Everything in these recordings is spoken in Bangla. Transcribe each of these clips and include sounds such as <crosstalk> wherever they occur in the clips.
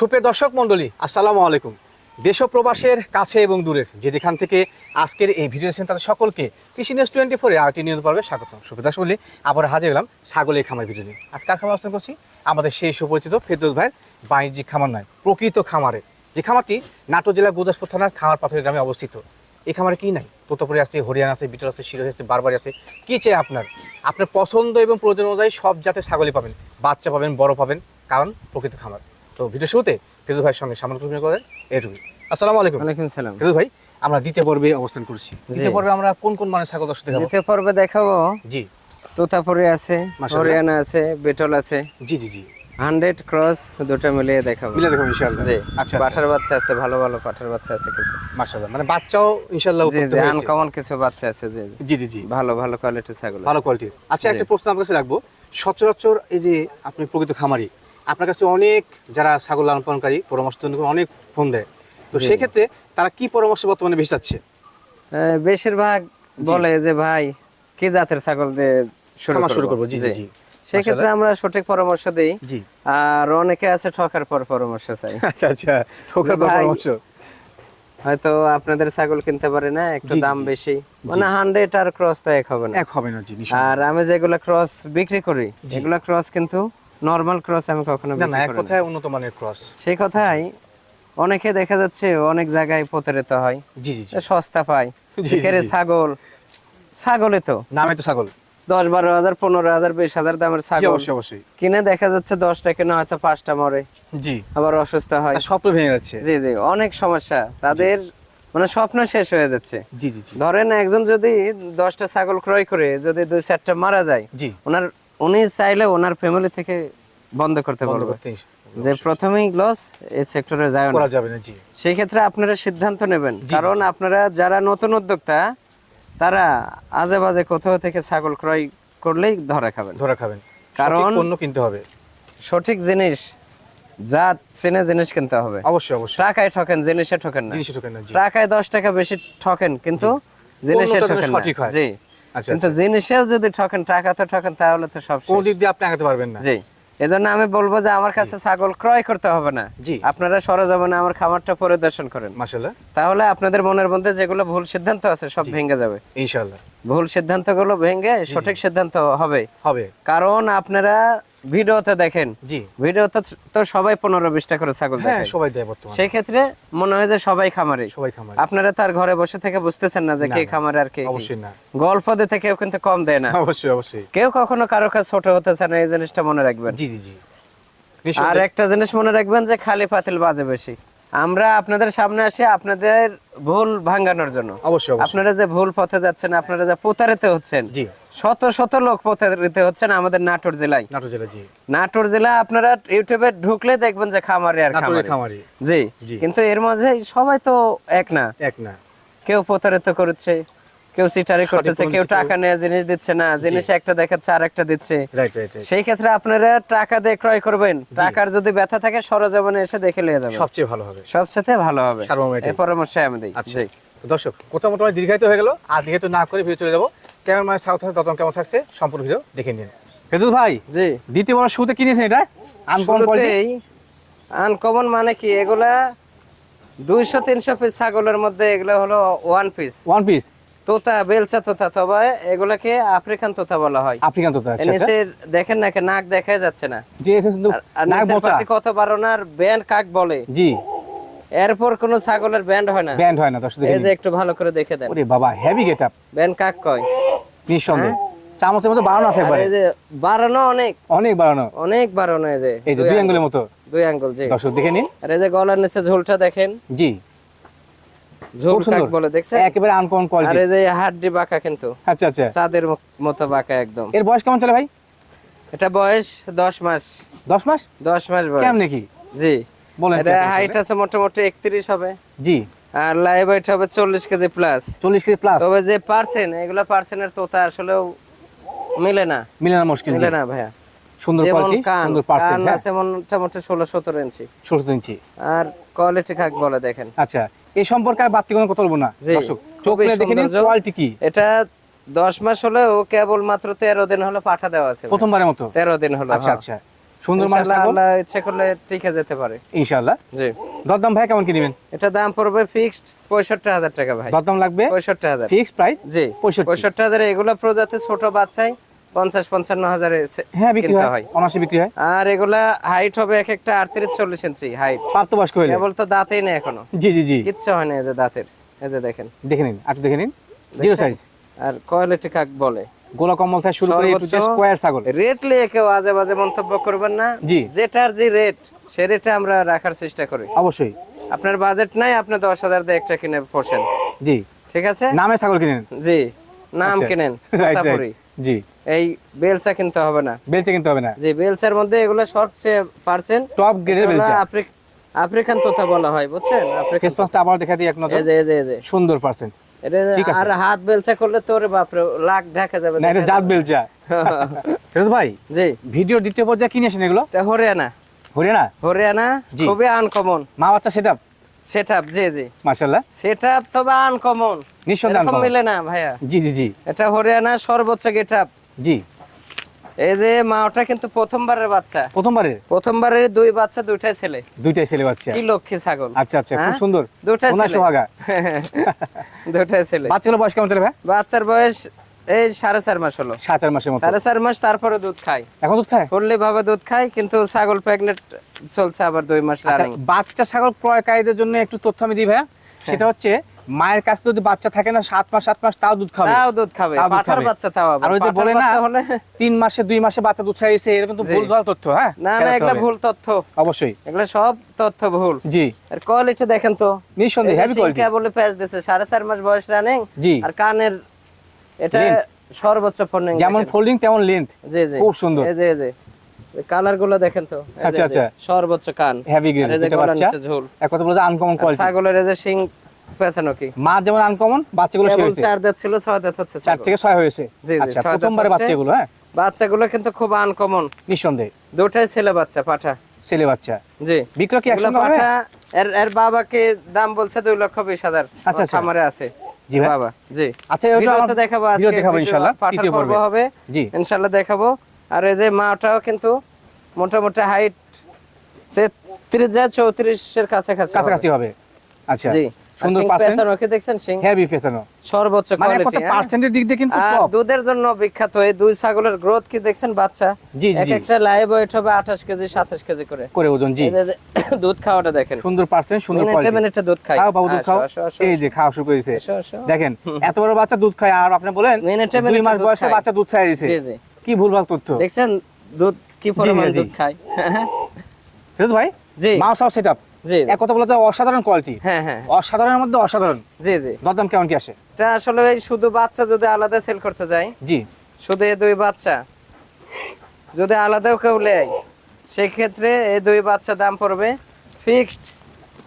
সুপ্রিয় দর্শক মণ্ডলী, আসসালামু আলাইকুম। দেশ প্রবাসের কাছে এবং দূরের, যে যেখান থেকে আজকের এই ভিডিও তাদের সকলকে কৃষি নিউজ টোয়েন্টি ফোরে আরটি নিউজ পর্বে স্বাগত সুপ্রিয় দর্শক মণ্ডলী আবার হাজির হলাম ছাগলের খামার ভিডিও নিয়ে। আজকে কার খামার অবস্থান করছি? আমাদের সেই সুপরিচিত ফেরদৌস ভাইয়ের বাণিজ্যিক খামার নয়, প্রকৃত খামারে। যে খামারটি নাটোর জেলার গুদাসপুর থানার খামার পাথরের গ্রামে অবস্থিত। এই খামারে কী নাই? তোতাপুরি আছে, হরিয়ানা আছে, বিটল আছে শিরোজ আছে বারবারি আছে। কী চাই আপনার? আপনার পছন্দ এবং প্রয়োজন অনুযায়ী সব জাতের ছাগলই পাবেন। বাচ্চা পাবেন, বড় পাবেন, কারণ প্রকৃত খামার। তো ভিডিও শুরুতে ফেরদৌস ভাইয়ের সঙ্গে সামান্য প্রশ্ন করেন এটুকুই আসসালামু আলাইকুম। ওয়ালাইকুম সালাম। ফেরদৌস ভাই আমরা দ্বিতীয় পর্বে অবস্থান করছি। দ্বিতীয় পর্বে আমরা কোন কোন মানের ছাগল দর্শক দেখাবো? দ্বিতীয় পর্বে দেখাবো। জি। তোতাপুরি আছে। হরিয়ানা আছে বেটল আছে। জি জি জি। হান্ড্রেড ক্রস দুটো মিলিয়ে দেখাবো। মিলে দেখো ইনশাআল্লাহ। জি। আচ্ছা পাঠার বাচ্চা আছে ভালো ভালো পাঠার বাচ্চা আছে কিছু। মাশাআল্লাহ। মানে বাচ্চাও ইনশাআল্লাহ জি জি। আনকমন কিছু বাচ্চা আছে জি জি। জি জি জি। ভালো ভালো কোয়ালিটির ছাগল ভালো কোয়ালিটির আচ্ছা একটা প্রশ্ন আপনার কাছে রাখব। সচরাচর এই যে আপনি প্রকৃত খামারি আপনার কাছে অনেক যারা ছাগল লালন পালনকারী পরামর্শ অনেক ফোন দেয়। তো সেক্ষেত্রে তারা কি পরামর্শ বর্তমানে বেশি চাচ্ছে? বেশিরভাগ বলে যে ভাই কি জাতের ছাগল দিয়ে শুরু করব? জি জি জি। সেই ক্ষেত্রে আমরা সঠিক পরামর্শ দেই। আর অনেকে আছে ঠকার পর পরামর্শ চাই। <laughs> আচ্ছা আচ্ছা। ঠোকার পর পরামর্শ। হয়তো আপনাদের ছাগল কিনতে পারে না একটু দাম বেশি। মানে হান্ড্রেড আর ক্রস তো এক হবে না। এক হবে না আর আমি যেগুলা ক্রস বিক্রি করি জি। ক্রস কিন্তু নরমাল ক্রস আমি কখনো না এক। কথায় উন্নত মানের ক্রস। সেই কথাই অনেকে দেখা যাচ্ছে অনেক জায়গায় প্রতারিত হয়। জি জি সস্তা পায়। ছাগল। ছাগলে তো। নামে তো ছাগল। দশ বারো হাজার পনেরো হাজার বিশ হাজার দামের ছাগল। অবশ্যই কিনে দেখা যাচ্ছে দশটা কিনে হয়তো পাঁচটা মরে। জি। আবার অসুস্থ হয়। স্বপ্ন ভেঙে যাচ্ছে। জি জি অনেক সমস্যা। তাদের মানে স্বপ্ন শেষ হয়ে যাচ্ছে। জি জি জি। ধরেন একজন যদি দশটা ছাগল ক্রয় করে যদি দুই চারটা মারা যায় জি। ওনার উনি চাইলে ওনার ফ্যামিলি থেকে বন্ধ করতে পারবে। যে প্রথমেই লস এই সেক্টরে যায় না। যাবে না জি। সেই ক্ষেত্রে আপনারা সিদ্ধান্ত নেবেন। কারণ আপনারা যারা নতুন উদ্যোক্তা তারা আজে বাজে কোথাও থেকে ছাগল ক্রয় করলেই ধরা খাবেন। ধরা খাবেন। কারণ- সঠিক পণ্য কিনতে হবে। সঠিক জিনিস জাত চেনে জিনিস কিনতে হবে। অবশ্যই অবশ্যই। টাকায় ঠকেন জিনিসে ঠকেন না। জিনিস ঢোকেন না টাকায় দশ টাকা বেশি ঠকেন কিন্তু জিনিসে ঠকেন সঠিক না। হয়। জি। কিন্তু আচ্ছা। জিনিসেও যদি ঠকেন টাকা তো ঠকেন তাহলে তো সব কোন দিক দিয়ে আপনি আগাতে পারবেন না। জি। এজন্য আমি বলব যে আমার কাছে ছাগল ক্রয় করতে হবে না। জি। আপনারা সরজমিনে আমার খামারটা পরিদর্শন করেন। মাশাআল্লাহ। তাহলে আপনাদের মনের মধ্যে যেগুলো ভুল সিদ্ধান্ত আছে সব। ভেঙে যাবে। ইনশাআল্লাহ। ভুল সিদ্ধান্তগুলো ভেঙে সঠিক সিদ্ধান্ত হবে। হবে। কারণ আপনারা ভিডিওতে দেখেন। জি। ভিডিওতে তো সবাই পনেরো বিশটা করে ছাগল হ্যাঁ দেখে সবাই দেয় বর্তমানে। সেই ক্ষেত্রে মনে হয় যে সবাই খামারে। সবাই খামারে। আপনারা তার ঘরে বসে থেকে বুঝতেছেন না যে কে খামারে আর কে অবশ্যই না। গল্প দে থেকেও কিন্তু কম দেয় না। অবশ্যই অবশ্যই। কেউ কখনো কারও কাছে ছোট হতে চায় না এই জিনিসটা মনে রাখবেন। জি জি জি। আর একটা জিনিস মনে রাখবেন যে খালি পাতিল বাজে বেশি। আমরা আপনাদের সামনে আসি আপনাদের ভুল ভাঙানোর জন্য। অবশ্যই আপনারা যে ভুল পথে যাচ্ছেন আপনারা যে প্রতারিত হচ্ছেন জি। শত শত লোক প্রতারিত হচ্ছেন আমাদের নাটোর জেলায়। নাটোর জেলা জি। নাটোর জেলা আপনারা ইউটিউবে ঢুকলে দেখবেন যে খামারি আর খামারি খামারে। খামারি। জি। জি। কিন্তু এর মাঝে সবাই তো এক না। এক না। কেউ প্রতারিত করছে। কেউ সিটারি করতেছে কেউ টাকা নিয়ে জিনিস দিচ্ছে না জিনিস একটা দেখাচ্ছে আর একটা দিচ্ছে সেই ক্ষেত্রে আপনারা টাকা দিয়ে ক্রয় করবেন। টাকার যদি ব্যথা থাকে সরজমিনে এসে দেখে নিয়ে যাবেন। সবচেয়ে ভালো হবে। সবসাথে ভালো হবে। এই পরামর্শ আমি দিই। আচ্ছা। দর্শক কোথাও মোটামুটি দীর্ঘায়িত হয়ে গেল। আর দীর্ঘায়িত না করে ভিডিও চলে যাব। কেমন মানে সাউথ তত কেমন থাকছে সম্পূর্ণ ভিডিও দেখে নিন। ফেদুল ভাই জি। দ্বিতীয় বড় শুরুতে কি নিয়েছেন এটা? আনকমন আনকমন মানে কি? এগুলা দুইশো তিনশো পিস ছাগলের মধ্যে এগুলো হলো ওয়ান পিস ওয়ান পিস তোতা তোতা তবে এগুলাকে আফ্রিকান তোতা বলা হয়। আফ্রিকান তো এর নিচের দেখেন না কি নাক দেখা যাচ্ছে না। কিন্তু আর নাক কত বারোনার ব্যান্ড কাক বলে? জি। এরপর কোন ছাগলের ব্যান্ড হয় না। ব্যান্ড হয় না দর্শক এই যে একটু ভালো করে দেখে দেন। ওরে বাবা হেভি গেট আপ ব্যান্ড কাক কয়? নিঃসন্দেহে। চামচের মতো বাড়ানো আছে একবারে। এই যে বাড়ানো অনেক। অনেক বাড়ানো অনেক বাড়ানো এই যে। এই যে দুই আঙ্গুলের মতো। দুই আঙ্গুল জি। দর্শক দেখে নিন। আর এই যে গলার নিচে ঝোলটা দেখেন। জি ঝোল খুব কাক সুন্দর বলে দেখছেন? একেবারে আনকমন কোয়ালিটি এই যে হাড্ডি বাঁকা কিন্তু। আচ্ছা আচ্ছা। চাঁদের মতো বাঁকা একদম। এর বয়স কেমন চলে ভাই? এটা বয়স দশ মাস। দশ মাস? দশ মাস বয়স। কেমন নাকি জি। বলেন এটা হাইট আছে মোটামুটি একত্রিশ হবে। জি। আর লাইভ হাইট হবে চল্লিশ কেজি প্লাস চল্লিশ কেজি প্লাস তবে যে পার্সেন্ট এগুলো পার্সেন্টের তোতা আসলেও মিলে না। মিলানো মুশকিল মিলে না ভাইয়া। সুন্দর কোয়ালিটি সুন্দর কান পার্সেন্ট হ্যাঁ। আছে মোটামুটি ষোলো সতেরো ইঞ্চি। ষোলো ইঞ্চি। আর কোয়ালিটি কাক বলে দেখেন। আচ্ছা এই সম্পর্কে আর বাড়তি কোনো কথা বলব না। দর্শক চোখ দেখে নিন কোয়ালিটি কি। এটা দশ মাস হলেও কেবল মাত্র তেরো দিন হলো পাঠা দেওয়া আছে প্রথমবারের মতো? তেরো দিন হলো আচ্ছা হ্যাঁ। আচ্ছা। সুন্দর ইনশাআল্লাহ আল্লাহ ইচ্ছে করলে টিকে যেতে পারে। ইনশাআল্লাহ জি। দরদাম ভাই কেমন কি নেবেন? এটা দাম পড়বে ফিক্সড পঁয়ষট্টি হাজার টাকা ভাই। দরদাম লাগবে? পঁয়ষট্টি হাজার। ফিক্স প্রাইস জি পঁয়ষট্টি। পঁয়ষট্টি হাজার এগুলো প্রজাতি ছোট বাচ্চাই। পঞ্চাশ পঞ্চান্ন হাজারে হ্যাঁ বিক্রি হয়। হয়। বিক্রি হয়। আর এগুলা হাইট হবে এক একটা আটত্রিশ চল্লিশ ইঞ্চি হাইট প্রাপ্তবয়স্ক হইলে। কেবল তো দাঁতেই নেই এখনও। জি জি জি। কিচ্ছু হয় না এই যে দাঁতের। এই যে দেখেন। দেখে নিন একটু দেখে নিন। জিরো সাইজ আর কোয়ালিটি কাক বলে? গোলা কম্বল থেকে শুরু করে স্কোয়ার ছাগল। রেট নিয়ে কেউ আজে বাজে মন্তব্য করবেন না। জি। যেটার যে রেট সে রেটে আমরা রাখার চেষ্টা করি। অবশ্যই। আপনার বাজেট নাই আপনি দশ হাজার দিয়ে একটা কিনে পোষেন। জি। ঠিক আছে? নামে ছাগল কিনেন। জি। নাম আচ্ছা। কিনেন। <laughs> জি। এই বেলচা কিনতে হবে না। কিনতে হবে না। বেলচার মধ্যে এগুলো সবচেয়ে পার্সেন্ট টপ গ্রেডের আফ্রিকান তোতা বলা হয় বুঝছেন? আফ্রিকান ফেসপাসটা আবার দেখা দিই এক নজর। এই যে এই যে এই যে। সুন্দর পার্সেন্ট এটা আর হাত করলে তোরে বাপরে লাখ ঢাকা যাবে। না এটা জাত <laughs> ফেরত ভাই জি। ভিডিও দ্বিতীয় পর্যায়ে কিনে আসেন এগুলো? এটা হরিয়ানা। হরিয়ানা? হরিয়ানা খুবই আনকমন মা বাচ্চা সেটা সেট আপ জি জি। মার্শাল্লাহ সেট আপ তবে আনকমন নিঃসন্দেহে মিলে না ভাইয়া। জি জি জি। এটা হরিয়ানা সর্বোচ্চ গেট আপ জি। এই যে মাওটা কিন্তু প্রথমবারের বাচ্চা। প্রথমবারের? প্রথমবারের দুই বাচ্চা দুইটাই ছেলে। দুইটাই ছেলে বাচ্চা? কি লক্ষ্মী ছাগল। আচ্ছা আচ্ছা খুব হ্যাঁ? সুন্দর। ওনার ছেলে। সোহাগা। <laughs> দুইটাই ছেলে। বাচ্চাগুলো বয়স কেমন চলে ভাই? বাচ্চার বয়স এই সাড়ে চার মাস হলো। সাত আট মাসের মতো। সাড়ে চার মাস তারপরে দুধ খায় এখন দুধ খায়? ফুললি ভাবে দুধ খায় কিন্তু ছাগল প্রেগনেন্ট চলছে আবার দুই মাস আচ্ছা, রানিং বাচ্চা ছাগল ক্রয়কারীদের জন্য একটু তথ্য আমি দিই ভাইয়া। সেটা হচ্ছে মায়ের কাছে যদি বাচ্চা থাকে না সাত মাস সাত মাস তাও দুধ খাবে। তাও দুধ খাবে পাঠার। বাচ্চা তাও আর ওই যে বলে না হলে তিন মাসে দুই মাসে বাচ্চা দুধ খাইছে এরকম তো জি। ভুল ভালো তথ্য হ্যাঁ? না না এগুলা ভুল তথ্য। অবশ্যই। এগুলা সব তথ্য ভুল। জি। আর কোয়ালিটি দেখেন তো। নিঃসন্দেহে হেভি কোয়ালিটি বলে প্যাচ দিছে সাড়ে চার মাস বয়স রানিং জি। আর কানের এটা সর্বোচ্চ ফোনিং যেমন ফোল্ডিং তেমন লেন্থ জি জি। খুব সুন্দর। এই যে কালারগুলো দেখেন তো। আচ্ছা, আচ্ছা। সর্বোচ্চ কান। হেভি গ্রেড এটা বাচ্চা। ঝোল। এক কথা বলতে আনকমন কোয়ালিটি ছাগলের যে শিং পেছানো কি মা যেমন আনকমন বাচ্চাগুলো সে কেবল হয়েছে চার দাঁত ছিল ছয় দাঁত হচ্ছে চার থেকে ছয় হয়েছে। জি, জি, আচ্ছা ছয় দাঁত প্রথমবারে বাচ্চাগুলো হ্যাঁ? বাচ্চাগুলো কিন্তু খুব আনকমন নিঃসন্দেহে। দুটাই ছেলে বাচ্চা পাঠা। ছেলে বাচ্চা। জি। বিক্রয় কি একসঙ্গে হবে? এর এর বাবাকে দাম বলছে দুই লক্ষ বিশ হাজার। আচ্ছা, আচ্ছা। খামারে আছে। জি বাবা জি। আচ্ছা ওটা দেখাবো আজকে দেখাবো ইনশাআল্লাহ তৃতীয় পর্বে হবে। জি। ইনশাল্লাহ দেখাবো। আর এই যে মাটাও কিন্তু মোটামুটি হাইট তেত্রিশ যা চৌত্রিশের কাছাকাছি কাছাকাছি হবে। আচ্ছা। জি। সুন্দর পেঁচানো কি দেখছেন সিং হেভি পেছানো সর্বোচ্চ মানে কোয়ালিটি কথা পার্সেন্টের দিক দিয়ে কিন্তু টপ দুধের জন্য বিখ্যাত এই দুই ছাগলের গ্রোথ কি দেখছেন বাচ্চা? জি, জি, এক একটা লাইভ ওয়েট হবে আঠাশ কেজি সাতাশ কেজি করে। করে ওজন জি। দুধ খাওয়াটা দেখেন। সুন্দর পার্সেন্ট সুন্দর কোয়ালিটি মিনিটে দুধ খাই। খাও বাবু দুধ খাও। এই যে খাওয়া শুরু করেছে। দেখেন এত বড় বাচ্চা দুধ খায় আর আপনি বলেন মিনিটে দুই মাস বয়সে বাচ্চা দুধ খাই দিয়েছে জি জি। কি ভুলভাল তথ্য? দেখছেন দুধ কি পরিমাণ। দুধ খায়? ফেরত ভাই? জি। মাও সব সেটআপ জি এক কথা বলতে অসাধারণ কোয়ালিটি হ্যাঁ হ্যাঁ। অসাধারণের মধ্যে অসাধারণ। জি জি। দরদাম কেমন কি আসে? এটা আসলে শুধু বাচ্চা যদি আলাদা সেল করতে যায় জি। শুধু এই দুই বাচ্চা যদি আলাদাও কেউ নেয় সেক্ষেত্রে এই দুই বাচ্চা দাম পড়বে ফিক্সড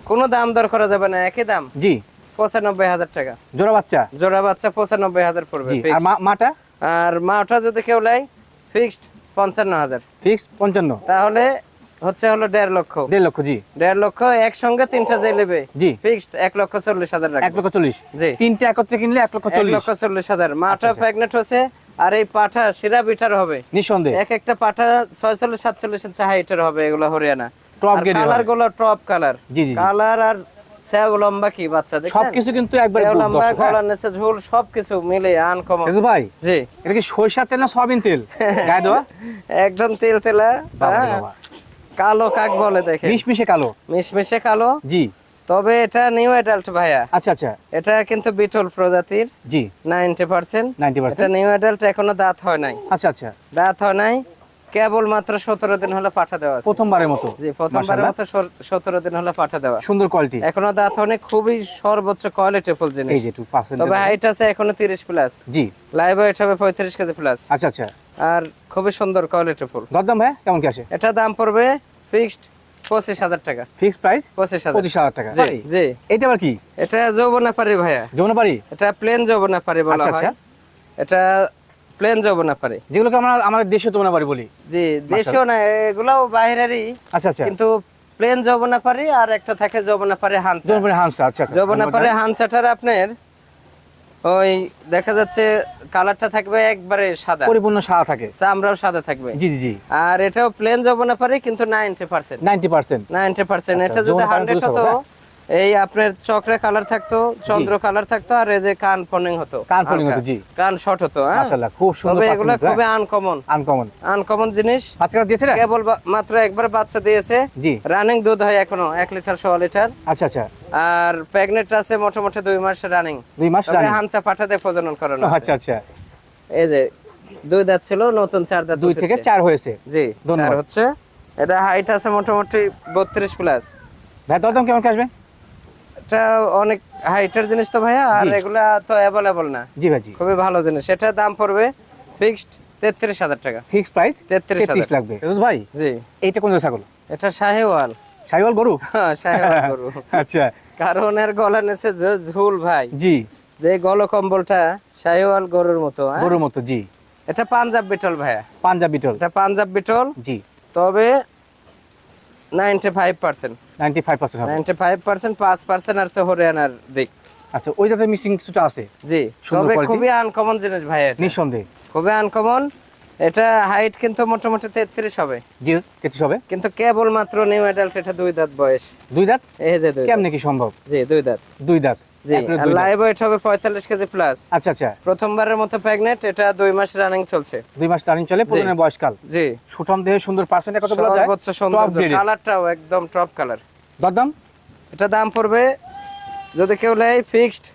কোনো দাম দর করা যাবে না একই দাম। জি। পঁচানব্বই হাজার টাকা। জোড়া বাচ্চা? জোড়া বাচ্চা পঁচানব্বই হাজার পড়বে আর মাটা? আর মাটা যদি কেউ নেয় ফিক্সড পঞ্চান্ন হাজার ফিক্স পঞ্চান্ন। তাহলে হচ্ছে হলো দেড় লক্ষ। দেড় লক্ষ জি। দেড় লক্ষ একসঙ্গে তিনটা যে নেবে জি। ফিক্সড এক লক্ষ চল্লিশ হাজার এক লক্ষ চল্লিশ। জি। তিনটে একত্রে কিনলে এক লক্ষ চল্লিশ। লক্ষ চল্লিশ হাজার। মাটা আচ্ছা, আচ্ছা। হচ্ছে আর এই পাঠা শিরা বিটার হবে। নিঃসন্দেহে। এক একটা পাঠা ছয়চল্লিশ সাতচল্লিশ ইঞ্চি হাইটের হবে এগুলো হরিয়ানা। এর কালারগুলো টপ কালার জি, জি। কালার আর লম্বা কি বাচ্চা সবকিছু কিন্তু একবার লম্বা হ্যাঁ। গলার নিচে ঝোল সবকিছু মিলে আনকমন ভাই জি। এটা কি সরিষার তেল না সয়াবিন তেল? গায়ে দেওয়া? <laughs> একদম তেল তেলা। হ্যাঁ। কালো কাক বলে দেখে। মিশমিশে কালো? মিশমিশে কালো। জি। তবে এটা নিউ অ্যাডাল্ট ভাইয়া। আচ্ছা আচ্ছা। এটা কিন্তু বিটল প্রজাতির। জি। নাইনটি পার্সেন্ট নাইনটি এটা পার্সেন্ট নিউ অ্যাডাল্ট এখনও দাঁত হয় নাই। আচ্ছা আচ্ছা। দাঁত হয় নাই। কেবল মাত্র দিন হলো পাঠা দেওয়া আছে। প্রথমবারের মতো। জি প্রথমবারের মতো সতেরো দিন হলো পাঠা দেওয়া। সুন্দর কোয়ালিটি এখনও দাঁত হয়নি খুবই সর্বোচ্চ কোয়ালিটিফুল এই জিনিস। যে একটু পার্সেন্ট তবে হাইট আছে এখনও তিরিশ প্লাস জি। লাইভ ওয়েট হবে পঁয়ত্রিশ কেজি প্লাস আচ্ছা আচ্ছা। আর খুবই সুন্দর কোয়ালিটিফুল দরদাম ভাই কেমন কি আসে? এটা দাম পড়বে ফিক্সড পঁচিশ হাজার টাকা। ফিক্স প্রাইস পঁচিশ হাজার। পঁচিশ হাজার টাকা। জি জি। এটা আবার কি? এটা যৌবনা পারি ভাইয়া। যমুনা পারি এটা প্লেন যৌবনা পারি বলা হয়। এটা প্লেন যৌবনা পারি। যেগুলোকে আমরা আমাদের দেশে যমুনা পারি বলি। জি দেশীয় না এগুলাও বাইরেরই আচ্ছা আচ্ছা। কিন্তু প্লেন যৌবনা পারি আর একটা থাকে যৌবনা পারি হানসা যমুনা হামসা আচ্ছা আচ্ছা। যৌবনা পারি হানসাটার আপনার ওই দেখা যাচ্ছে কালারটা থাকবে একবারে সাদা। পরিপূর্ণ সাদা থাকে। চামড়াও সাদা থাকবে। জি জি আর এটাও প্লেন যবনা পারে কিন্তু ninety percent ninety percent ninety percent আচ্ছা, এটা যদি যৌবনা পারে হান্ড্রেড দুশো, হতো? এই আপনার চক্রে কালার থাকতো চন্দ্র কালার থাকতো আর এই যে কান ফোনিং হতো। কান হালকা। হতো, জি। কান শর্ট হতো হ্যাঁ? মাশাআল্লাহ খুব সুন্দর তবে এগুলো খুবই আনকমন আনকমন আনকমন জিনিস। বাচ্চারা দিয়েছে কেবল মাত্র একবার বাচ্চা দিয়েছে। জি। রানিং দুধ হয় এখনও এক লিটার সোয়া লিটার আচ্ছা আচ্ছা। আর প্রেগনেন্ট আছে মোটামুটি দুই মাস রানিং দুই মাস তবে রানিং হানসা পাঠাতে প্রজনন করানো। আচ্ছা আচ্ছা। এই যে দুই দাঁত ছিল নতুন চার দাঁত দুই থেকে চার হয়েছে। জি ধন্যবাদ। চার হচ্ছে। এটা হাইট আছে মোটামুটি বত্রিশ প্লাস ভাই দরদাম কেমন কি আসবে? এটা অনেক হাইটের জিনিস তো ভাইয়া আর এগুলা তো অ্যাভেলেবল না। জি ভাই খুবই ভালো জিনিস। এটা দাম পড়বে ফিক্সড তেত্রিশ হাজার টাকা। ফিক্স প্রাইস তেত্রিশ লাগবে। ভাই জি। এইটা কোন ছাগল? এটা শাহিওয়াল। গরু? <laughs> হ্যাঁ, শাহিওয়াল গরু। <laughs> আচ্ছা। কারণ এর গলা নেছে ঝুল ভাই। জি। যে গল কম্বলটা শাহিওয়াল গরুর মতো হ্যাঁ? গরুর মতো জি। এটা পাঞ্জাব বিটল ভাইয়া। পাঞ্জাব বিটল। এটা পাঞ্জাব বিটল। জি। তবে ninety five percent ninety five percent হবে নাইনটি ফাইভ পার্সেন্ট পাঁচ পার্সেন্ট আছে হরিয়ানার দিক। আচ্ছা ওই জাতের মিসিং কিছুটা আছে? জি তবে খুবই আনকমন জিনিস ভাই এটা। নিঃসন্দেহে। খুবই আনকমন এটা হাইট কিন্তু মোটামুটি তেত্রিশ হবে। জি তেত্রিশ হবে। কিন্তু কেবল মাত্র নিউ অ্যাডাল্ট এটা দুই দাঁত বয়স। দুই দাঁত? এই যে দুই কেমনে কি সম্ভব? জি দুই দাঁত। দুই দাঁত। জি এক মিনিট দুই দাঁত। লাইভ ওয়েট হবে পঁয়তাল্লিশ কেজি প্লাস আচ্ছা আচ্ছা। প্রথমবারের মতো প্রেগনেন্ট এটা দুই মাস রানিং চলছে। দুই মাস টার্নিং চলে প্রজনের বয়সকাল। জি। সুঠম দেহে সুন্দর পার্সেন্টে কত বলা যায়? সর্বোচ্চ Top কালারটাও একদম টপ কালার দরদাম? এটা দাম পড়বে যদি কেউ নেয় ফিক্সড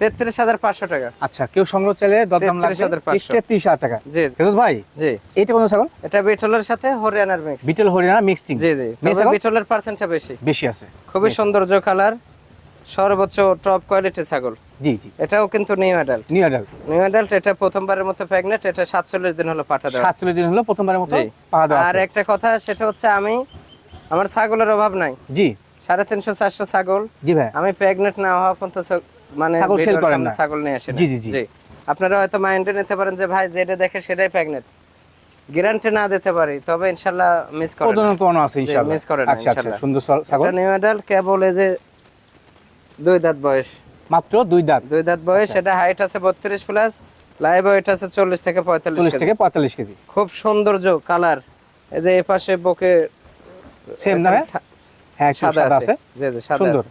তেত্রিশ হাজার পাঁচশো টাকা। আচ্ছা কেউ সংগ্রহ চাইলে দরদাম লাগবে। 33,500 তেত্রিশ হাজার টাকা। জি। ফেরদৌস ভাই জি। এইটা কোন ছাগল? এটা বিটলের সাথে হরিয়ানার মিক্স বিটল হরিয়ানা মিক্সিং জি জি? বিটলের পার্সেন্টটা বেশি। বেশি আছে। খুবই সৌন্দর্য কালার সর্বোচ্চ টপ কোয়ালিটি ছাগল। জি জি। এটাও কিন্তু new adult new adult new adult এটা প্রথমবারের মতো প্রেগনেন্ট এটা সাতচল্লিশ দিন হলো পাঠা দেওয়া। সাতচল্লিশ দিন হলো প্রথমবারের মতো। পাওয়া দেওয়া আর একটা কথা সেটা হচ্ছে আমি আমার ছাগলের অভাব নাই। জি। সাড়ে তিনশো চারশো ছাগল। জি ভাই। আমি প্রেগনেন্ট না হওয়া পর্যন্ত মানে ছাগল ভিডিওর করেন না। ছাগল নিয়ে আসেন জি, জি, জি। আপনারা হয়তো মাইন্ডে নিতে পারেন যে ভাই যেটা দেখে সেটাই প্রেগনেন্ট গ্যারান্টি না দিতে পারি তবে ইনশাল্লাহ মিস করেন। করানো আছে ইনশাআল্লাহ miss করেন না, আচ্ছা আচ্ছা সুন্দর ছাগল। এটা নিউ অ্যাডাল্ট কেবল এই যে দুই দাঁত বয়স। মাত্র দুই দাঁত। দুই দাঁত বয়স আচ্ছা। এটা হাইট আছে বত্রিশ প্লাস লাইভ ওয়েট আছে চল্লিশ থেকে পঁয়তাল্লিশ থেকে পঁয়তাল্লিশ কেজি। খুব সৌন্দর্য কালার এই যে এই পাশে বকে সেম না হ্যাঁ সাদা আছে। জি জি সাদা। আছে।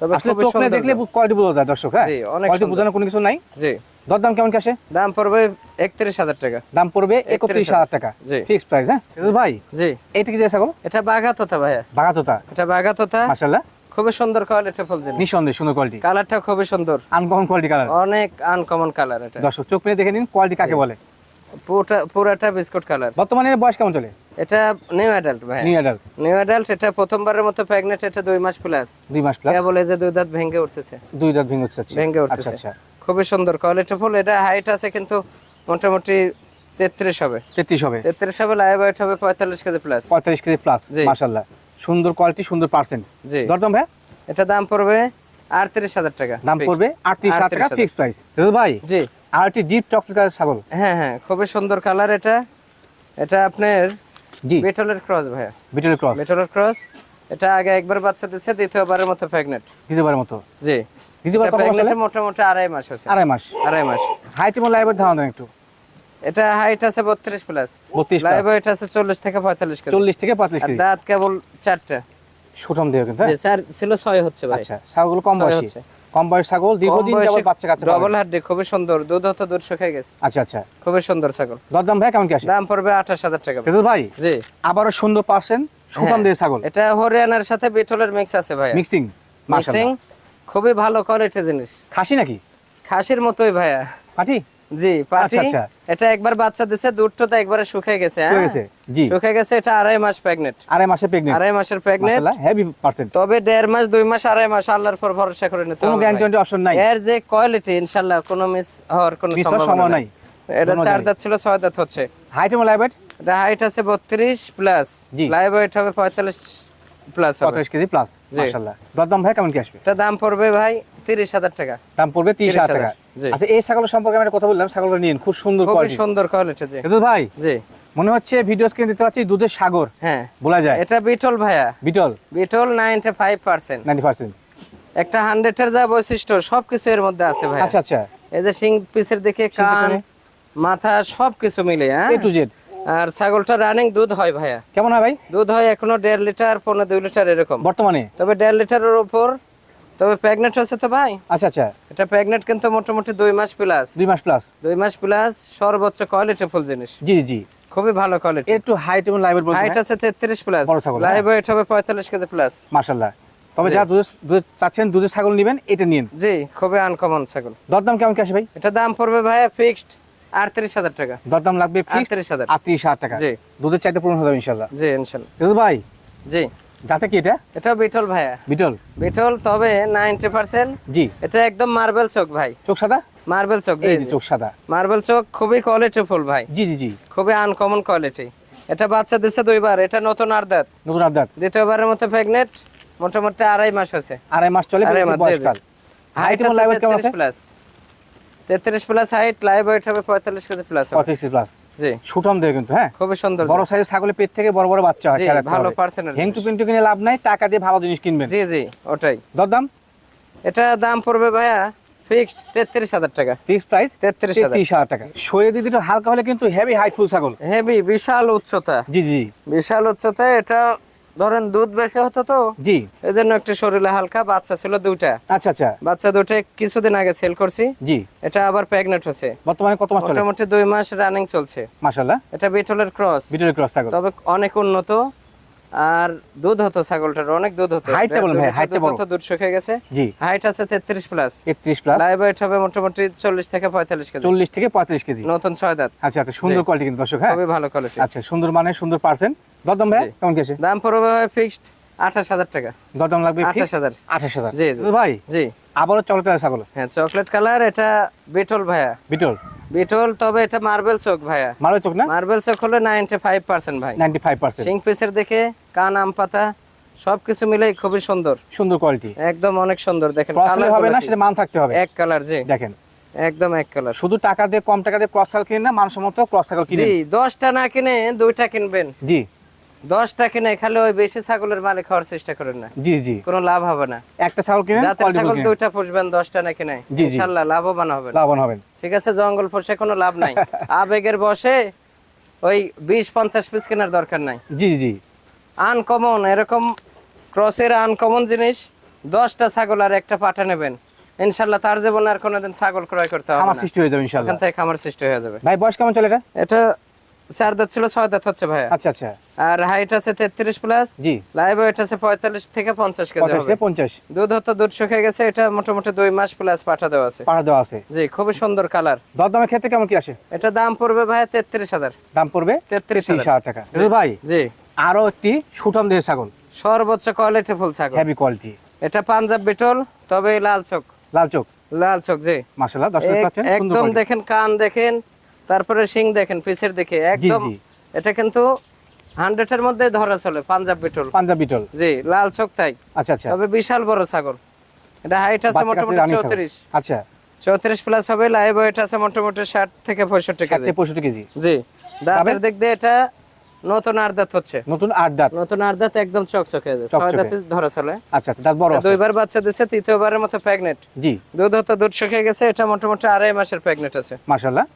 তবে খুবই সুন্দর দেখলে কোয়ালিটি বোঝা যায় দর্শক হ্যাঁ? জি, অনেক কোয়ালিটি বোঝানোর কোনো কিছু নাই। জি। দরদাম কেমন কি আসে? দাম পড়বে একত্রিশ হাজার টাকা। দাম পড়বে একত্রিশ হাজার টাকা। জি। ফিক্স প্রাইস হ্যাঁ? ভাই জি। এইটা কি যে ছাগল? এটা বাঘা তোতা ভাইয়া। বাগাতোতা এটা বাঘা তোতা? মাশাআল্লাহ। খুবই সুন্দর কোয়ালিটি ফুল জিনিস। নিঃসন্দেহে সুন্দর কোয়ালিটি কালারটা খুবই সুন্দর। আনকমন কোয়ালিটি কালার অনেক আনকমন কালার এটা। দর্শক চোখ দেখে নিন কোয়ালিটি কাকে বলে। পুরোটা পুরাটা বিস্কুট কালার বর্তমানে বয়স কেমন চলে? এটা নিউ অ্যাডাল্ট ভাই। নিউ অ্যাডাল্ট নিউ অ্যাডাল্ট এটা প্রথমবারের মতো প্রেগনেন্ট এটা দুই মাস প্লাস দুই মাস প্লাস কেবল এই যে দুই দাঁত ভেঙে উঠতেছে। দুই দাঁত ভেঙে উঠছে ভেঙে আচ্ছা উঠতেছে। আচ্ছা। খুবই সুন্দর কোয়ালিটি ফুল। এটা হাইট আছে কিন্তু মোটামুটি তেত্রিশ হবে। তেত্রিশ হবে। তেত্রিশ হবে লাইভ ওয়েট হবে পঁয়তাল্লিশ কেজি প্লাস পঁয়তাল্লিশ কেজি প্লাস। মাশাআল্লাহ। সুন্দর কোয়ালিটি সুন্দর পার্সেন্ট জি। দরদাম ভাই? এটা দাম পড়বে আটত্রিশ হাজার টাকা দাম পড়বে আটত্রিশ হাজার টাকা ফিক্স প্রাইস ভাই জি। আর একটি ডিপ চকলেট ছাগল। হ্যাঁ হ্যাঁ খুবই সুন্দর কালার এটা। এটা আপনার জি। বেটলের ক্রস ভাইয়া। বিটল ক্রস বেটলের ক্রস এটা আগে একবার বাচ্চা দিচ্ছে দ্বিতীয়বারের মতো প্রেগনেন্ট দ্বিতীয়বারের মতো। জি। দ্বিতীয়বার বছর মোটামুটি আড়াই মাস আছে আড়াই মাস। আড়াই মাস। হাইট এবং লাইভের ধারণা একটু। এটা হাইট আছে বত্রিশ প্লাস বত্রিশ লাইভ ওয়েট আছে চল্লিশ থেকে পঁয়তাল্লিশ কেজি। চল্লিশ থেকে পঁয়তাল্লিশ আর কেজি। দাঁত কেবল চারটা। সুঠম দেহ কিন্তু হ্যাঁ? জি, ছিল ছয় হচ্ছে ভাই। আচ্ছা ছাগলগুলো কম বয়সী। কম বয়স ছাগল দীর্ঘদিন যাবত বাচ্চা কাচ্চা ডবল পাবে। হাড্ডি খুবই সুন্দর। দুধ হতো দুধ শুকিয়ে গেছে। আচ্ছা আচ্ছা। খুবই সুন্দর ছাগল। দরদাম ভাই কেমন কি আসে? দাম পড়বে আঠাশ হাজার টাকা। ফেরদৌস ভাই জি। আবারও সুন্দর পার্সেন্ট সুঠম হ্যাঁ। দেহ ছাগল। এটা হরিয়ানার সাথে বিটলের মিক্স আছে ভাই মিক্সিং মিক্সিং খুবই ভালো কোয়ালিটি জিনিস। খাসি নাকি? খাসির মতোই ভাইয়া। পাটি? জি পাটি আচ্ছা, আচ্ছা। এটা একবার বাচ্চা দিছে দুধটা তো একবারে শুকিয়ে গেছে হ্যাঁ? হয়ে জি। শুকিয়ে গেছে এটা আড়াই মাস প্রেগনেন্ট আড়াই মাসে প্রেগনেন্ট আড়াই মাসের প্রেগনেন্ট হেভি পার্সেন্ট তবে দেড় মাস দুই মাস আড়াই মাস আল্লাহর পর ভরসা করে নিতে কোনো গ্যারান্টি। অপশন নাই। এর যে কোয়ালিটি ইনশাআল্লাহ কোনো মিস হওয়ার কোনো সম্ভাবনা নাই। এটা চার। দাঁত ছিল ছয় দাঁত হচ্ছে। হাইট এবং লাইভ এটা হাইট আছে বত্রিশ প্লাস লাইভ ওয়েট হবে পঁয়তাল্লিশ প্লাস হবে। পঁয়ত্রিশ কেজি প্লাস। মাশাআল্লাহ। দরদাম ভাই কেমন কি আসবে? এটা দাম পড়বে ভাই তিরিশ হাজার টাকা। দাম পড়বে তিরিশ হাজার 30,000 টাকা। আচ্ছা এই ছাগল সম্পর্কে আমি কথা বললাম ছাগলটা নিন খুব সুন্দর কোয়ালিটি সুন্দর কোয়ালিটি জি। ভাই জি। মনে হচ্ছে ভিডিও স্ক্রিন দিতে পাচ্ছি দুধের সাগর হ্যাঁ। বলা যায়। এটা বিটল ভাইয়া। Beetal? Beetal ninety five percent ninety percent একটা হান্ড্রেডের যা বৈশিষ্ট্য সবকিছু এর মধ্যে আছে ভাই আচ্ছা আচ্ছা। এই যে সিং পিসের দিকে কান মাথা সবকিছু মিলে হ্যাঁ? এ টু জেড আর ছাগলটা রানিং দুধ হয় ভাইয়া। কেমন হয় ভাই? দুধ হয় এখনও দেড় লিটার পনেরো দুই লিটার এরকম। বর্তমানে? তবে দেড় লিটারের উপর তবে প্রেগনেন্ট হচ্ছে তো ভাই। আচ্ছা আচ্ছা। এটা প্রেগনেন্ট কিন্তু মোটামুটি দুই মাস প্লাস দুই মাস প্লাস দুই মাস প্লাস সর্বোচ্চ কোয়ালিটি ফুল জিনিস। জি জি। খুবই ভালো কোয়ালিটি একটু হাইট এবং বলছেন হাইট আছে তেত্রিশ প্লাস ছাগল, লাইভ ওয়েট হবে পঁয়তাল্লিশ কেজি প্লাস মাশাল্লাহ তবে যা দুধ দুধ চাচ্ছেন দুধের ছাগল নেবেন এটা নিন জি খুবই আনকমন ছাগল। দরদাম কেমন কি আসে ভাই? এটা দাম পড়বে ভাইয়া ফিক্সড আটত্রিশ হাজার টাকা। দরদাম লাগবে ফিক্সড আটত্রিশ হাজার। আটত্রিশ হাজার টাকা। জি। দুধের চাইতে পূরণ হবে ইনশাল্লাহ জি ইনশাল্লাহ। দাদু ভাই? জি। যাতে কি এটা? এটা বিটল ভাইয়া। বিটল? বিটল তবে নাইনটি পার্সেন্ট। জি। এটা একদম মার্বেল চোখ ভাই। চোখ সাদা? মার্বেল চোখ জি চোখ সাদা। মার্বেল চোখ খুবই কোয়ালিটি ফুল ভাই। জি জি জি। খুবই আনকমন কোয়ালিটি এটা বাচ্চা দিচ্ছে দুইবার এটা নতুন আর দাঁত নতুন আদাত দ্বিতীয়বারের মতো প্রেগনেন্ট মোটামুটি আড়াই মাস হচ্ছে আড়াই মাস চলে আড়াই মাস, হাইট কেমন আছে? প্লাস তেত্রিশ প্লাস হাইট লাইভ ওয়েট হবে পঁয়তাল্লিশ কেজি প্লাস পঁয়ত্রিশ প্লাস জি। সুঠাম দেয় কিন্তু হ্যাঁ? খুবই সুন্দর বড় সাইজের ছাগলের পেট থেকে বড় বড় বাচ্চা হয় জি, খেয়াল রাখতে ভালো পার্সেন্টেজ হেংটু পিন্টু কিনে লাভ নাই টাকা দিয়ে ভালো জিনিস কিনবেন। জি জি ওটাই। দরদাম? এটা দাম পড়বে ভাইয়া ফিক্সড তেত্রিশ হাজার টাকা। ফিক্সড প্রাইস তেত্রিশ হাজার। তেত্রিশ হাজার টাকা। শরীরে দিদি হালকা হলে কিন্তু হেভি হাইট ফুল ছাগল। হেভি বিশাল উচ্চতা। জি জি। বিশাল উচ্চতা এটা ধরেন দুধ বেশি হতো তো জি। এই জন্য একটু শরীরে হালকা বাচ্চা ছিল দুইটা। আচ্ছা আচ্ছা। বাচ্চা দুটো কিছুদিন আগে সেল করছি। জি। এটা আবার প্রেগনেন্ট হচ্ছে বর্তমানে কত মাস মোটামুটি দুই মাস রানিং চলছে। মাশাআল্লাহ। এটা বিটলের ক্রস বিটলের ক্রস তবে অনেক উন্নত। আর দুধ হতো ছাগলটার অনেক দুধ হতো। Height টা বলুন ভাই, দেড় height টা দুধ শুকিয়ে গেছে। জি। হাইট আছে তেত্রিশ প্লাস একত্রিশ প্লাস লাইভ ওয়েট হবে মোটামুটি চল্লিশ থেকে পঁয়তাল্লিশ কেজি। চল্লিশ থেকে পঁয়ত্রিশ কেজি। নতুন ছয় দাঁত। আচ্ছা আচ্ছা সুন্দর কোয়ালিটি কিন্তু দর্শক হ্যাঁ? খুবই ভালো কোয়ালিটি আচ্ছা সুন্দর মানে সুন্দর পার্সেন্ট। দরদাম ভাই কেমন গেছে দাম পড়বে ভাই ফিক্সড আঠাশ হাজার টাকা। দরদাম লাগবে আঠাশ হাজার। আঠাশ হাজার। জি, জি। ভাই জি। আবারও চলতে ছাগল। হ্যাঁ চকলেট কালার এটা বিটল ভাইয়া। বিটল? বিটল তবে এটা মার্বেল চোখ ভাইয়া। মার্বেল চোখ না? মার্বেল চোখ হলো নাইনটি ফাইভ পার্সেন্ট ভাই। নাইনটি ফাইভ পার্সেন্ট সিং পিসের দেখে কান আম পাতা সবকিছু মিলে খুবই সুন্দর। সুন্দর কোয়ালিটি একদম অনেক সুন্দর দেখেন কালার হবে না সেটা মান থাকতে হবে। এক কালার জি। দেখেন। একদম এক কালার শুধু টাকা দিয়ে কম টাকা দিয়ে ক্রস সাইকেল কিনে না মানসম্মত ক্রস সাইকেল কিনে জি দশটা না কিনে দুইটা কিনবেন। জি। দশটা কিনে খালি ওই বেশি ছাগলের চেষ্টা করেন না। জি জি। কোনো লাভ হবে না। একটা ছাগল কিনেন জাতের ছাগল দুইটা পুষবেন দশটা না কিনে জি, জি। ইনশাল্লাহ লাভবান হবেন। লাভবান হবেন। ঠিক আছে জঙ্গল পোষে কোনো লাভ নাই। <laughs> আবেগের বসে ওই বিশ পঞ্চাশ পিস কেনার দরকার নাই। জি জি। আনকমন এরকম ক্রসের আনকমন জিনিস দশটা ছাগল আর একটা পাঠা নেবেন। ইনশাল্লাহ তার জীবনে আর কোনোদিন ছাগল ক্রয় করতে হবে আমার না। সৃষ্টি হয়ে যাবে ইনশাল্লাহ। ওখান থেকে খামার সৃষ্টি হয়ে যাবে। ভাই বয়স কেমন চলে এটা? এটা চার দাঁত ছিল ছয় দাঁত হচ্ছে ভাইয়া। আচ্ছা আচ্ছা। আর হাইট আছে তেত্রিশ প্লাস জি। লাইভ ওয়েট আছে পঁয়তাল্লিশ থেকে পঞ্চাশ কেজি হবে। থেকে পঞ্চাশ। দুধ হতো দুধ শুকিয়ে গেছে এটা মোটামুটি দুই মাস প্লাস পাঠা দেওয়া আছে। পাঠা দেওয়া আছে। জি খুবই সুন্দর কালার দরদামের ক্ষেত্রে কেমন কি আসে? এটা দাম পড়বে ভাইয়া তেত্রিশ দাম পড়বে তেত্রিশ তিরিশ হাজার। টাকা। দাদু ভাই জি। আরও একটি সুঠাম দেহের ছাগল। সর্বোচ্চ কোয়ালিটি ফুল ছাগল। হেভি কোয়ালিটি এটা পাঞ্জাব বিটল তবে লাল চোখ। লাল চোখ। লাল চোখ জি। মাশাআল্লাহ দর্শক পাচ্ছেন একদম দেখেন কান দেখেন তারপরে শিং দেখেন পিছের দিকে। একদম এটা কিন্তু হান্ড্রেড এর মধ্যে ধরা চলে পাঞ্জাব বিটল। পাঞ্জাব বিটল। জি লাল চোখ তাই। আচ্ছা আচ্ছা। তবে বিশাল বড় ছাগল। এটা হাইট আছে মোটামুটি। চৌত্রিশ। আচ্ছা। চৌত্রিশ প্লাস হবে লাইভ ওয়েট আছে মোটামুটি ষাট থেকে পঁয়ষট্টি ষাট কেজি। পঁয়ষট্টি কেজি। জি। দাঁতের দিক দিয়ে এটা নতুন আর দাঁত হচ্ছে। নতুন আট দাঁত নতুন আর দাঁত একদম চকচকে আছে। ছয়। দাঁতে ধরা চলে। আচ্ছা আচ্ছা দাঁত বড় আছে। দুইবার বাচ্চা দিচ্ছে তৃতীয়বারের মতো প্রেগনেন্ট জি। দুধ হতো দুধ শুকিয়ে গেছে এটা মোটামুটি আড়াই মাসের প্রেগনেন্ট আছে। মাশাআল্লাহ।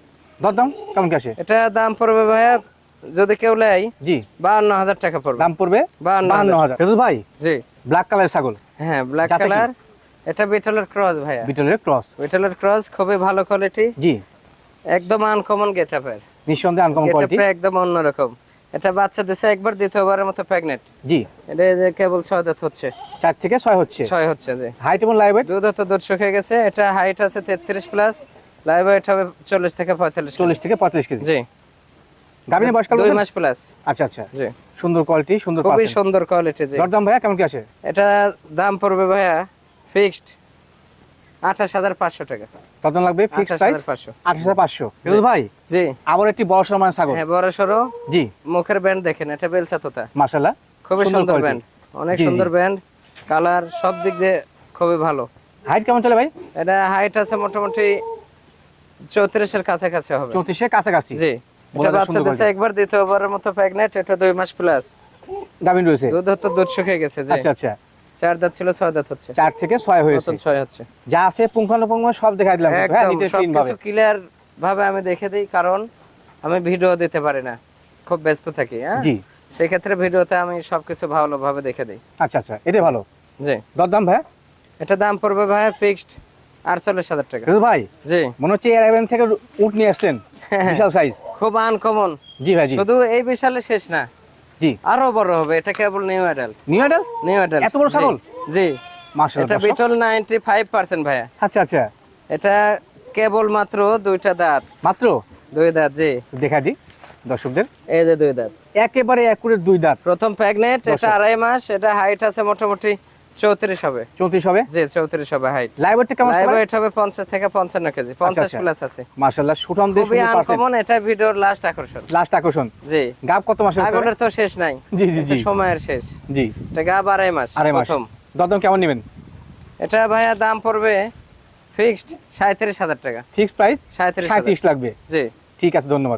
দরদাম কেমন কি আসে? এটা দাম পড়বে ভাইয়া যদি কেউ নেয় জি। বাহান্ন হাজার টাকা পড়বে। দাম পড়বে বাহান্ন হাজার। ভাই জি। ব্ল্যাক কালার ছাগল। হ্যাঁ ব্ল্যাক কালার এটা বিটলের ক্রস ভাইয়া। বিটলের ক্রস বিটলের ক্রস খুবই ভালো কোয়ালিটি জি। একদম আনকমন গেট আপের নিঃসন্দেহে আনকমন কোয়ালিটি একদম অন্যরকম। এটা বাচ্চা দিছে একবার দ্বিতীয়বারের মতো প্রেগনেন্ট জি। এটা যে কেবল ছয় দাঁত হচ্ছে। চার থেকে ছয় হচ্ছে। ছয় হচ্ছে যে হাইট এবং লাইভ দুধ হতো দুধ শুকিয়ে গেছে। এটা হাইট আছে তেত্রিশ প্লাস লাইভ ওয়েট হবে চল্লিশ থেকে পঁয়তাল্লিশ চল্লিশ থেকে পঁয়ত্রিশ কেজি। জি। গাভিনের বয়স কাল দুই মাস প্লাস আচ্ছা আচ্ছা। জি। সুন্দর কোয়ালিটি সুন্দর খুবই সুন্দর কোয়ালিটি জি। দরদাম ভাইয়া কেমন কি আসে এটা দাম পড়বে ভাইয়া ফিক্সড আঠাশ হাজার পাঁচশো টাকা। দরদাম লাগবে ফিক্সড প্রাইস হাজার পাঁচশো। আঠাশ হাজার পাঁচশো। দাদু ভাই জি। আবার একটি বড় সমান ছাগল। হ্যাঁ বড় জি। মুখের ব্যান্ড দেখেন এটা বেলচা তোতা। মাশাআল্লাহ। খুবই সুন্দর ব্যান্ড অনেক। সুন্দর ব্যান্ড কালার সব দিক দিয়ে খুবই ভালো। হাইট কেমন চলে ভাই? এটা হাইট আছে মোটামুটি চৌত্রিশের কাছাকাছি হবে। চৌত্রিশের কাছাকাছি? জি। এটা বাচ্চা একবার দ্বিতীয়বারের মতো প্রেগনেন্ট এটা দুই মাস প্লাস গাভিন রয়েছে? দুধ হতো দুধ শুকিয়ে গেছে জি। আচ্ছা আচ্ছা। চার দাঁত ছিল ছয় দাঁত হচ্ছে। চার থেকে ছয় হয়েছে। ছয় হচ্ছে। যা আছে পুঙ্খানুপুঙ্খ সব দেখাই দিলাম। হ্যাঁ নিচে clean ভাবে। ক্লিয়ার ভাবে আমি দেখে দিই কারণ আমি ভিডিও দিতে পারি না। খুব ব্যস্ত থাকি হ্যাঁ? জি। সেক্ষেত্রে ভিডিওতে আমি সবকিছু ভালোভাবে দেখে দিই। আচ্ছা আচ্ছা এটা ভালো। জি। দরদাম ভাই? এটা দাম পড়বে ভাই ফিক্সড আটচল্লিশ হাজার টাকা। রেজল ভাই জি। মনে হচ্ছে এয়ারলাইন থেকে উঠ নিয়ে আসছেন <laughs> বিশাল সাইজ খুব আনকমন জি ভাই শুধু এই বিশালে শেষ না জি। আরও বড় হবে এটা কেবল new idol new idol new idol এত বড় ছাগল? জি। মাশাআল্লাহ এটা বিটল নাইনটি ফাইভ পার্সেন্ট ভাইয়া। আচ্ছা আচ্ছা। এটা কেবল মাত্র দুইটা দাঁত। মাত্র? দুই দাঁত জি। দেখা দিই দর্শকদের। এই যে দুই দাঁত। একেবারে একুরের দুই দাঁত। প্রথম প্রেগনেন্ট এটা আড়াই মাস এটা হাইট আছে মোটামুটি চৌত্রিশ হবে। চৌত্রিশ হবে? জি চৌত্রিশ হবে হাইট লাইভ ওয়েটটা কেমন লাইভ ওয়েট হবে পঞ্চাশ থেকে পঞ্চান্ন কেজি পঞ্চাশ আচ্ছা। প্লাস আছে। মার্শাল্লাহ সুঠাম দিয়ে খুবই আনকমন এটা ভিডিওর লাস্ট আকর্ষণ। লাস্ট আকর্ষণ? জি। গাব কত করে? তো শেষ নাই। জি জি জি। সময়ের শেষ। জি। এটা গাব আড়াই মাস আড়াই মাস। দরদাম কেমন নেবেন? এটা ভাইয়া দাম পড়বে ফিক্সড সাঁত্রিশ হাজার টাকা। ফিক্স প্রাইস সাঁত্রিশ সাঁত্রিশ লাগবে। জি। ঠিক আছে ধন্যবাদ।